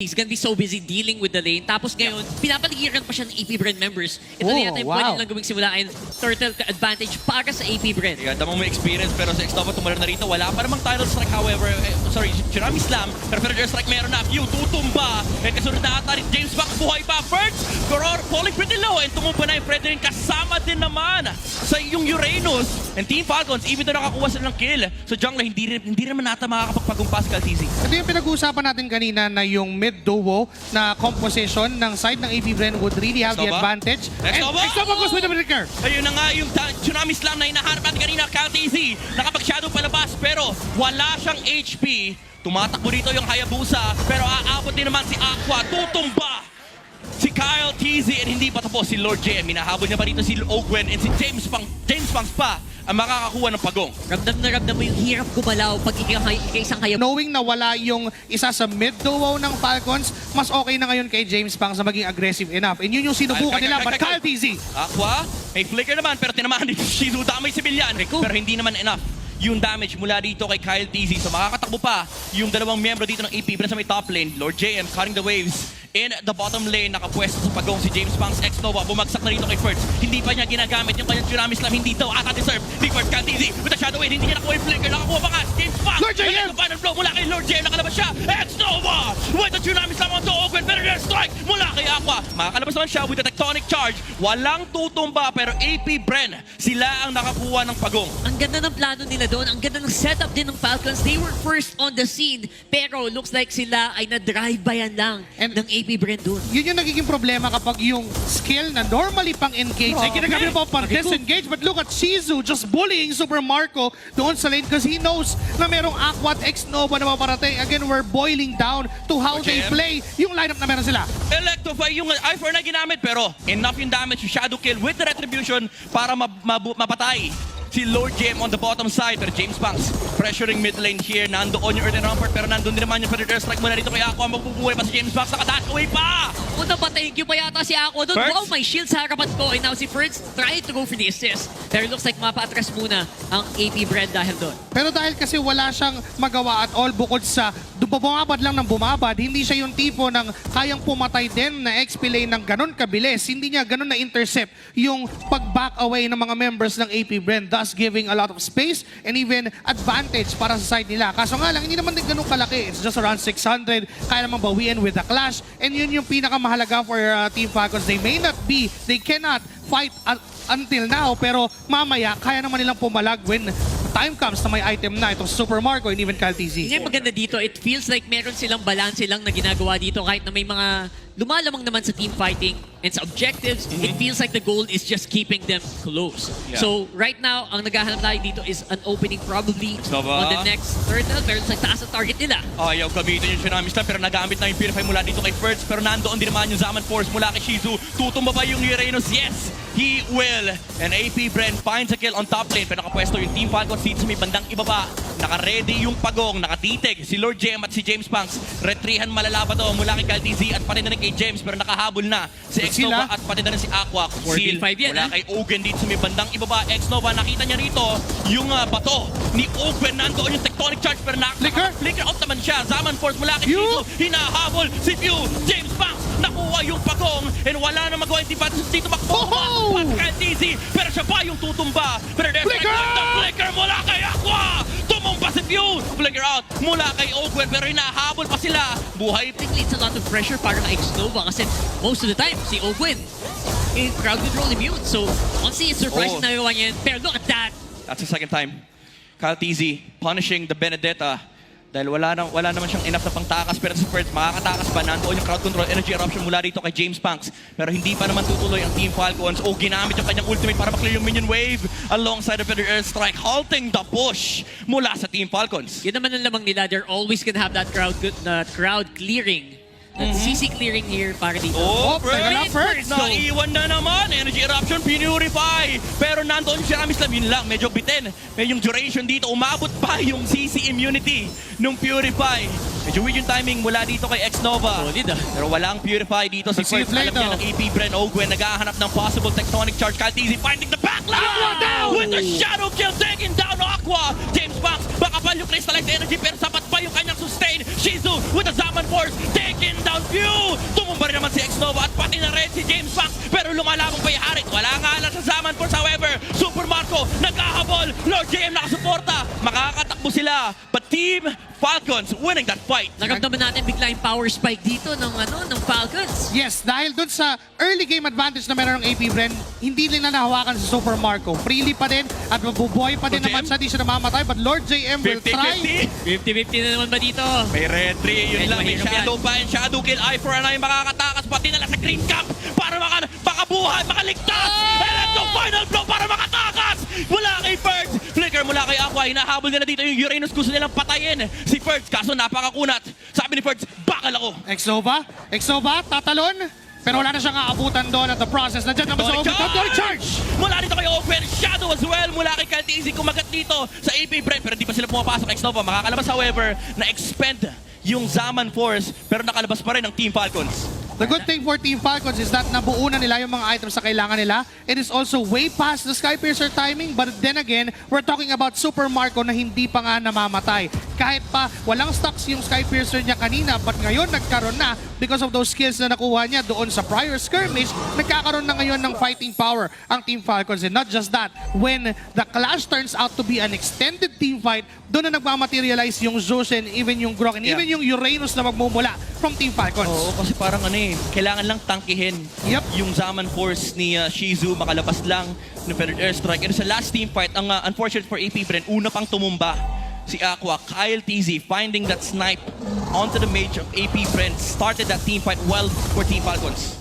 He's gonna be so busy dealing with the lane. Tapos ngayon, pinapaligiran pa siya ng AP Brand members. Ito Oh, na yata yung wow. pwede nilang gawing simulaan. Turtle advantage para sa AP Brand. Yeah, damo mo experience pero sa Xnova tumulong na rito. Wala pa namang title strike however. Eh, sorry, Chirami Slam. Pero pero strike meron na. Few tutumba. And kasunod na ata ni James Buck buhay pa. First, Goror falling pretty low. And tumumpa na yung Fredrin kasama din naman sa yung Uranus. And Team Falcons, even though nakakuha sila ng kill. So jungle, hindi, rin- hindi naman nata makakapagpagumpas TZ. Ito yung pinag-uusapan natin kanina na yung mid-duo na composition ng side ng AP Bren would really have the advantage. Nextova? And Nextova goes with the breaker. Ayun na nga yung ta- Tsunami Slam na hinaharap natin kanina, Cal TZ. Nakapag-shadow palabas pero wala siyang HP. Tumatakbo dito yung Hayabusa pero aabot din naman si Aqua. Tutumba si Kyle TZ and hindi pa tapos si Lord JM. Hinahabol niya pa dito si Ogwen and si James Pang James Pangs pa ang makakakuha ng pagong. Ramdam na ramdam mo yung hirap gumalaw pag ika-isang kaya Knowing na wala yung isa sa mid-duo ng Falcons, mas okay na ngayon kay James Pang sa maging aggressive enough. And yun yung sinubukan Ay, nila. But Kyle TZ, Aqua, may flicker naman pero tinamaan dito si Shizu. Damay si Bilyan. Pero hindi naman enough yung damage mula dito kay Kyle TZ. So makakatakbo pa yung dalawang miyembro dito ng EP sa may top lane. Lord JM cutting the waves. In the bottom lane, nakapwesto sa pagong si James Pangs X Nova. Bumagsak na rito kay First. Hindi pa niya ginagamit yung kanyang Tsunami Slam. Hindi daw ata deserve ni First Kyle TZ. With the Shadow Wave, hindi niya nakuha yung flicker. Nakakuha pa nga si James Pangs. Lord JM! The final blow mula kay Lord JM. Nakalabas siya. X Nova with the Tsunami Slam onto Ogwen. Pero there's strike mula kay Aqua. Makakalabas naman siya with the Tectonic Charge. Walang tutumba pero AP Bren. Sila ang nakakuha ng pagong. Ang ganda ng plano nila doon. Ang ganda ng setup din ng Falcons. They were first on the scene. Pero looks like sila ay na-drive-byan lang And- ng AP Brand doon. yun yung nagiging problema kapag yung skill na normally pang engage ay ginagamit mo pang disengage. But look at Shizu just bullying Super Marco doon sa lane because he knows na merong Aqua at X Nova na maparating. Again, we're boiling down to how they play yung lineup na meron sila. Electrify yung i4 na ginamit pero enough yung damage yung shadow kill with the retribution para mab- mabu- mapatay si Lord JM on the bottom side pero James Banks pressuring mid lane here nandoon yung early rampart pero nandun din naman yung Predator strike mula dito kay Aqua magbubuhay pa si James Banks nakadash away pa pa, thank you pa yata si Ako doon. Wow, may shield sa harapan ko. And now si Ferds trying to go for the assist. Pero it looks like mapa-atras muna ang AP Brand dahil doon. Pero dahil kasi wala siyang magawa at all bukod sa bumabad lang ng bumabad, hindi siya yung tipo ng kayang pumatay din na XP lane ng ganun kabilis. Hindi niya ganun na-intercept yung pag-back away ng mga members ng AP Brand, thus giving a lot of space and even advantage para sa side nila. Kaso nga lang, hindi naman din ganun kalaki. It's just around 600. Kaya namang bawiin with the clash. And yun yung pinakamahalaga for uh, Team Falcons. They may not be, they cannot fight at- until now, pero mamaya, kaya naman nilang pumalag when time comes na may item na itong Super Marco and even Kyle TZ. Yung maganda dito. It feels like meron silang balance lang na ginagawa dito kahit na may mga lumalamang naman sa team fighting and sa objectives. It feels like the goal is just keeping them close. Yeah. So right now, ang naghahanap tayo dito is an opening probably Saba. on the next turtle. Pero sa taas ang target nila. Ayaw gamitin yung Tsunami Slam pero nagamit na yung Purify mula dito kay First pero nandoon din naman yung Zaman Force mula kay Shizu. Tutumba ba yung Uranus? Yes! He will! And AP Bren finds a kill on top lane pero nakapwesto yung Team Falcons dito sa may bandang ibaba. Naka-ready yung pagong, nakatitig si Lord Jem at si James Punks. Retrihan malala pa to mula kay Cal TZ at pati na rin kay James pero nakahabol na si? X-Nova at pati na rin si Aqua. Seal 4v5 yan, mula kay Ogen dito sa may bandang ibaba. X-Nova nakita niya rito yung ah, bato ni Ogen nandoon yung tectonic charge pero nak Flicker? Flicker out naman siya. Zaman Force mula kay Pew? Hinahabol si Pew. James Banks nakuha yung pagong and wala na magawa yung team Falcons dito makbo. Ho-ho! Pascal TZ pero siya pa yung tutumba. Pero there's Flicker! the flicker mula kay Aqua. Tumumba si Pew. Flicker out mula kay Ogwen pero hinahabol pa sila. Buhay it's a lot of pressure para kay X-Nova kasi most of the time, si Ogwen in crowd control immune. So, honestly, it's surprising Oh. na nagawa niya. Pero look at that. That's the second time. Kyle TZ punishing the Benedetta. Dahil wala, na, wala naman siyang enough na pangtakas pero sa first makakatakas pa nandoon yung crowd control energy eruption mula dito kay James Punks pero hindi pa naman tutuloy ang Team Falcons o ginamit yung kanyang ultimate para maklear yung minion wave alongside of the air strike halting the push mula sa Team Falcons. Yun naman ang lamang nila. They're always gonna have that crowd na crowd clearing. That CC clearing here para dito. Oh, Oh, lang, First, first. naiwan na naman. Energy eruption, pinurify. Pero nandoon si Rami Slam, yun lang. Medyo bitin. May yung duration dito. Umabot pa yung CC immunity nung purify. Medyo weird yung timing mula dito kay X-Nova. Solid ah. Pero walang Purify dito si if Alam niya later. ng AP Bren Ogwen. Naghahanap ng possible tectonic charge. Kaltizi finding the backline. Aqua down! With the shadow kill taking down Aqua. James Banks. Makapal yung crystallized energy pero sapat pa yung kanyang sustain. Shizu with the Zaman Force. Taking down Pew. Tumumba rin naman si X-Nova at pati na rin si James Banks. Pero lumalabang pa yung Harit. Wala nga lang sa Zaman Force. However, Super Marco nagkahabol. Lord JM nakasuporta. Makakatakbo sila. But Team Falcons winning that fight. Naramdaman natin bigla yung power spike dito ng ano ng Falcons. Yes, dahil dun sa early game advantage na meron ng AP Bren, hindi nila nahawakan si Super Marco. Freely pa din at mabubuhay pa din naman siya, di siya namamatay. But Lord JM will try. 50-50. 50-50 na naman ba dito? May red 3, yun lang. May shadow pa and shadow kill. Eye for an eye makakatakas. Pati na lang sa green camp para maka, makabuhay, makaligtas. Ah! And go final blow para makatakas. Mula kay Ferds. Flicker mula kay Aqua. Hinahabol nila dito yung Uranus. Gusto nilang patayin si Ferds. Kaso napakakunat. Sabi ni Ferds, bakal ako. Exnova, Exnova, tatalon. Pero wala na siyang aabutan doon at the process. Nandiyan naman sa Top Tony Charge! Mula dito kay Open, Shadow as well. Mula kay Kaltizi, kumagat dito sa AP Brent. Pero di pa sila pumapasok. X-Nova makakalabas however, na-expend yung Zaman Force. Pero nakalabas pa rin ang Team Falcons. The good thing for Team Falcons is that nabuo na nila yung mga items na kailangan nila. It is also way past the Skypiercer timing. But then again, we're talking about Super Marco na hindi pa nga namamatay. Kahit pa walang stocks yung Skypiercer niya kanina, but ngayon nagkaroon na because of those skills na nakuha niya doon sa prior skirmish, nagkakaroon na ngayon ng fighting power ang Team Falcons. And not just that, when the clash turns out to be an extended team fight, doon na nagmamaterialize yung Zeus and even yung Grok and Yeah. even yung Uranus na magmumula from Team Falcons. Oo, kasi parang ano eh, kailangan lang tangkihin Yep. yung Zaman Force ni uh, Shizu, makalabas lang ng Feathered Airstrike. And sa last team fight, ang uh, unfortunate for AP Bren, una pang tumumba si Aqua, Kyle TZ, finding that snipe onto the mage of AP Bren, started that team fight well for Team Falcons.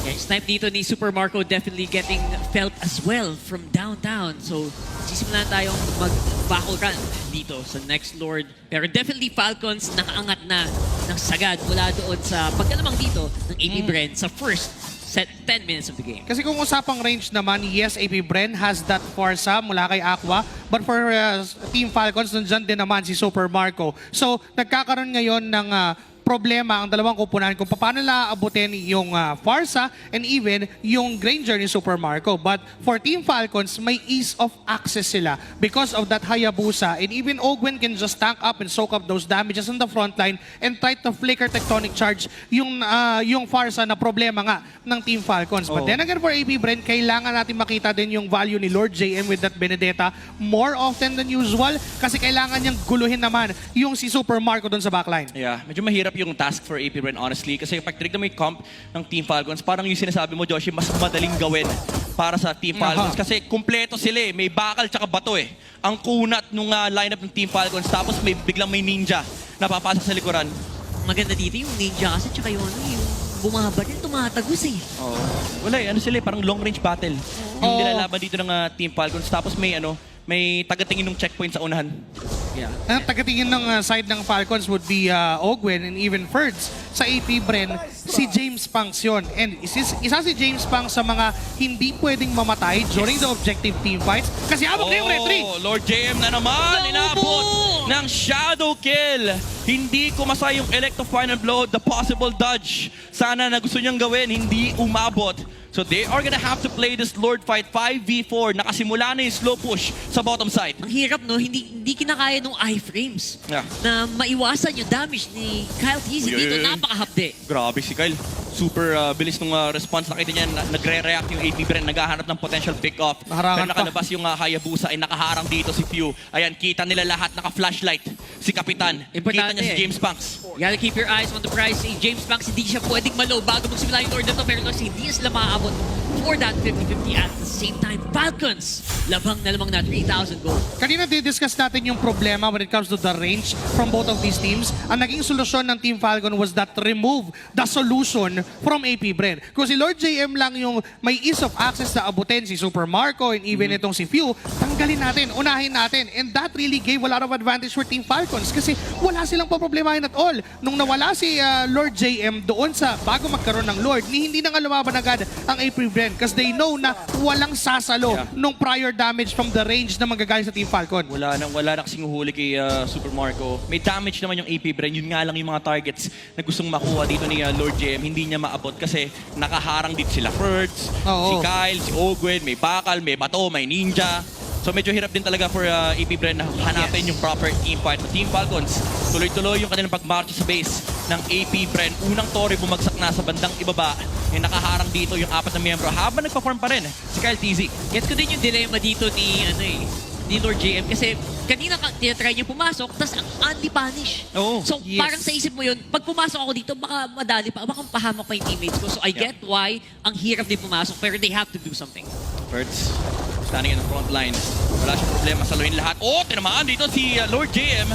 Yeah, snipe dito ni Super Marco definitely getting felt as well from downtown. So, sisimulan tayong mag-battle run dito sa next Lord. Pero definitely Falcons nakaangat na ng sagad mula doon sa pagkalamang dito ng AP Bren sa first set 10 minutes of the game. Kasi kung usapang range naman, yes, AP Bren has that Forza mula kay Aqua. But for uh, Team Falcons, nandyan din naman si Super Marco. So, nagkakaroon ngayon ng uh, problema ang dalawang kupunan kung paano nila aabutin yung uh, Farsa and even yung Granger ni Super Marco. But for Team Falcons, may ease of access sila because of that Hayabusa. And even Ogwen can just tank up and soak up those damages on the front line and try to flicker Tectonic Charge yung, uh, yung Farsa na problema nga ng Team Falcons. But Oo. then again for AP Brent, kailangan natin makita din yung value ni Lord JM with that Benedetta more often than usual kasi kailangan niyang guluhin naman yung si Super Marco doon sa backline. Yeah, medyo mahirap yung task for AP Bren, honestly. Kasi pag tinignan mo yung comp ng Team Falcons, parang yung sinasabi mo, Joshi, mas madaling gawin para sa Team Falcons. Kasi kumpleto sila eh. May bakal tsaka bato eh. Ang kunat nung ah, lineup ng Team Falcons. Tapos may biglang may ninja na papasok sa likuran. Maganda dito yung ninja kasi tsaka yung ano, yung bumaba din, tumatagos eh. Oh. Wala eh, ano sila eh, parang long range battle. Yung Oo. nilalaban dito ng ah, Team Falcons. Tapos may ano, may tagatingin ng checkpoint sa unahan. Yeah. Ang tagatingin ng uh, side ng Falcons would be uh, Ogwen and even Ferds. Sa AP Bren, si James Pangs yun. And isa, isa si James Pangs sa mga hindi pwedeng mamatay during the objective team fights kasi habang na yung. Oh, Lord JM na naman, inabot ng Shadow Kill. Hindi kumasa yung Electro Final Blow, the possible dodge. Sana na gusto niyang gawin, hindi umabot. So they are gonna have to play this Lord fight 5v4. Nakasimula na yung slow push sa bottom side. Ang hirap no, hindi hindi kinakaya nung iframes Yeah. na maiwasan yung damage ni Kyle Teasy dito. Napakahapde. Grabe si Kyle. Super uh, bilis ng uh, response. Nakita niya, na, nagre-react yung AP Bren, naghahanap ng potential pick-off. Pero nakalabas yung uh, Hayabusa ay nakaharang dito si Few. Ayan, kita nila lahat naka-flashlight. Si Kapitan. Importante kita niya si eh. James Banks. You gotta keep your eyes on the prize. Si James Banks, hindi siya pwedeng malo bago magsimula yung order to. Pero kasi hindi sila maaabot for that 50-50 at the same time. Falcons, labang na lamang na 3,000 gold. Kanina di-discuss natin yung problema when it comes to the range from both of these teams. Ang naging solusyon ng Team Falcon was that remove the solution from AP Bren. Kung si Lord JM lang yung may ease of access na abutin si Super Marco and even itong si Few, tanggalin natin, unahin natin. And that really gave a lot of advantage for Team Falcons kasi wala silang poproblemahin at all. Nung nawala si uh, Lord JM doon sa bago magkaroon ng Lord, ni hindi na nga lumaban agad ang AP Bren because they know na walang sasalo Yeah. nung prior damage from the range na manggagaling sa Team Falcon. Wala nang wala na kasing huli kay uh, Super Marco. May damage naman yung AP Bren. Yun nga lang yung mga targets na gustong makuha dito ni uh, Lord JM. Hindi niya maabot kasi nakaharang dito sila Ferds, Oo. si Kyle, si Ogwen, may Bakal, may Bato, may Ninja. So medyo hirap din talaga for uh, AP Bren na hanapin Yes. yung proper team fight. Team Falcons, tuloy-tuloy yung kanilang pagmarch sa base ng AP Bren. Unang Torre bumagsak na sa bandang ibaba. Yung nakaharang dito yung apat na miyembro habang nagpa-form pa rin si Kyle TZ. Gets ko din yung dilemma dito ni, ano eh, ni Lord JM kasi kanina ka, tinatry niya pumasok, tapos ang anti-punish. Oo. So Yes. parang sa isip mo yun, pag pumasok ako dito, baka madali pa, baka pahamak pa yung teammates ko. So I Yeah. get why ang hirap din pumasok, pero they have to do something. Ferds, standing in the front line. Wala siyang problema saluhin lahat. Oh, tinamaan dito si uh, Lord JM.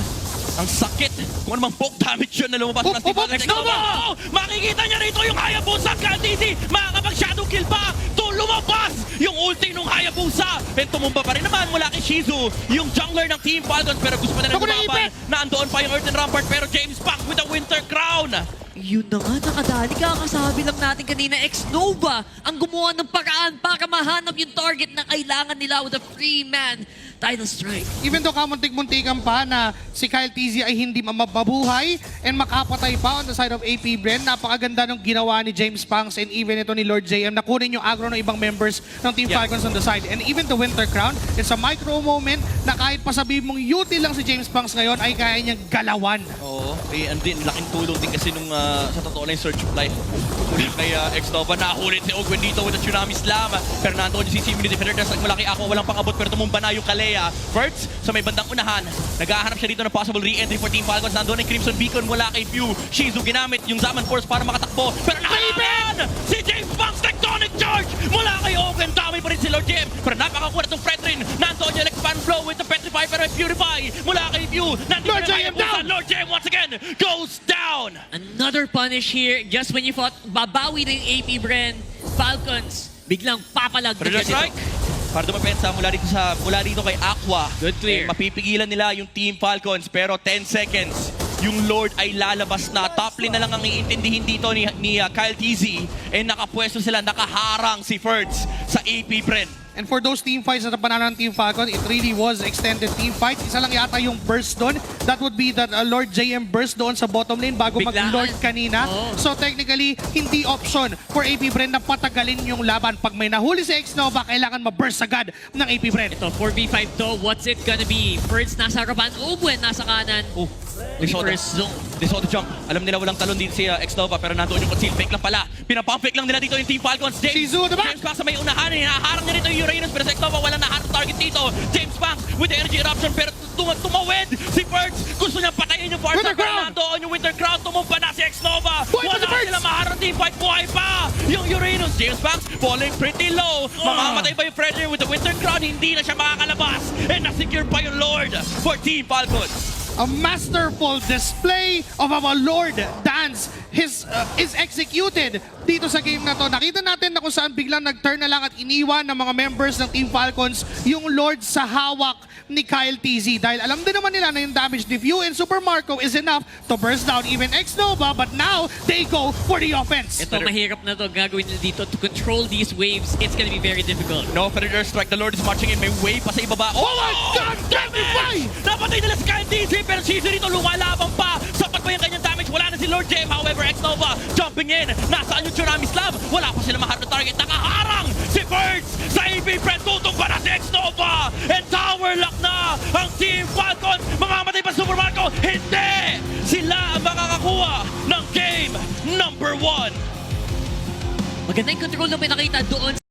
Ang sakit. Kung anumang poke damage yun na lumabas ng Steve Allen. Nova! Makikita niya rito yung Hayabusa Kaldisi. Makakapag-shadow kill pa. To lumabas yung ulti ng Hayabusa. And tumumba pa rin naman mula kay Shizu. Yung jungler ng Team Falcons. Pero gusto pa nila lumaban. Na andoon pa yung Earthen Rampart. Pero James Pack with the Winter Crown. Yun na nga, nakadali. Kakasabi lang natin kanina, X-Nova ang gumawa ng paraan para mahanap yung target na kailangan nila with a free man title strike. Even though kamuntik-muntikan pa na si Kyle TZ ay hindi mabuhay and makapatay pa on the side of AP Bren, napakaganda ng ginawa ni James Pangs and even ito ni Lord JM na kunin yung aggro ng ibang members ng Team Yeah. Falcons on the side. And even the Winter Crown, it's a micro moment na kahit pa sabihin mong util lang si James Pangs ngayon ay kaya niyang galawan. Oo. Eh, and din, laking tulong din kasi nung uh, sa totoo lang yung search of life. Mula kay uh, X-Nova, nakulit si Ogwen dito with a Tsunami Slam. Pero nandoon yung si Simini Defender, mula kay Aqua, walang pang-abot pero tumumba na yung Kalea. First, sa may bandang unahan, naghahanap siya dito ng possible re-entry for Team Falcons. Nandoon yung Crimson Beacon mula kay Pew. Shizu ginamit yung Zaman Force para makatakbo. Pero nakaibin! Si James Banks Tectonic Charge mula kay Ogwen. Dami pa rin si Lord Jim. Pero napakakulat ng Fredrin. Nandoon yung Expand Flow with the Petrify pero Purify mula kay Pew. Nandito Lord Hayabusa. down! Lord JM once again goes down. Another punish here, just when you thought babawi na yung AP Bren, Falcons, biglang papalag Predator strike. dito. Para dumapensa mula dito sa mula dito kay Aqua. Good clear. Eh, mapipigilan nila yung Team Falcons pero 10 seconds. Yung Lord ay lalabas na. Top lane na lang ang iintindihin dito ni, ni uh, Kyle TZ. Eh nakapwesto sila, nakaharang si Ferds sa AP Bren. And for those team fights na panalo ng Team Falcon, it really was extended team fight. Isa lang yata yung burst doon. That would be that uh, Lord JM burst doon sa bottom lane bago mag-Lord kanina. Oo. So technically, hindi option for AP Bren na patagalin yung laban. Pag may nahuli si X-Nova, kailangan ma-burst agad ng AP Bren. Ito, 4v5 to, what's it gonna be? First nasa harapan, Ogwen nasa kanan. Oh. First zone. Disoda jump. Alam nila walang talon dito si uh, X-Nova pero nandoon yung conceal. Fake lang pala. Pinapump fake lang nila dito yung Team Falcons. James, Shizu, diba? James Banks sa may unahan. Hinaharang niya rito yung Uranus pero si X-Nova walang naharang target dito. James Banks with the energy eruption pero tum tumawid si Birds. Gusto niya patayin yung Winter pero Crown! nandoon yung Winter Crown. Tumumpa na si X-Nova. Pa Wala sila maharang team fight. Buhay pa yung Uranus. James Banks falling pretty low. Mamamatay ba yung Frederick with the Winter Crown? Hindi na siya makakalabas. And na-secure pa yung Lord for Team Falcons. A masterful display of our Lord dance his, uh, is executed dito sa game na to. Nakita natin na kung saan biglang nag-turn na lang at iniwan ng mga members ng Team Falcons yung Lord sa hawak ni Kyle TZ. Dahil alam din naman nila na yung damage ni View and Super Marco is enough to burst down even X-Nova but now they go for the offense. Ito, mahirap na to gagawin nila dito to control these waves. It's gonna be very difficult. No Predator Strike. The Lord is marching in. May way pa sa ibaba. Oh my God! Damage! Napatay nila si Kyle DC pero si rito lumalaban pa. Sapat pa yung kanyang damage. Wala na si Lord Jem. However, X-Nova jumping in. Nasaan yung Tsunami Slam? Wala pa sila maharap na target. Nakaharang si Birds sa AP Friend. Tutong pa na si X-Nova. And tower lock na ang Team Falcon. Mamamatay pa Super Marco. Hindi! Sila ang makakakuha ng game number one. Maganda yung control na pinakita doon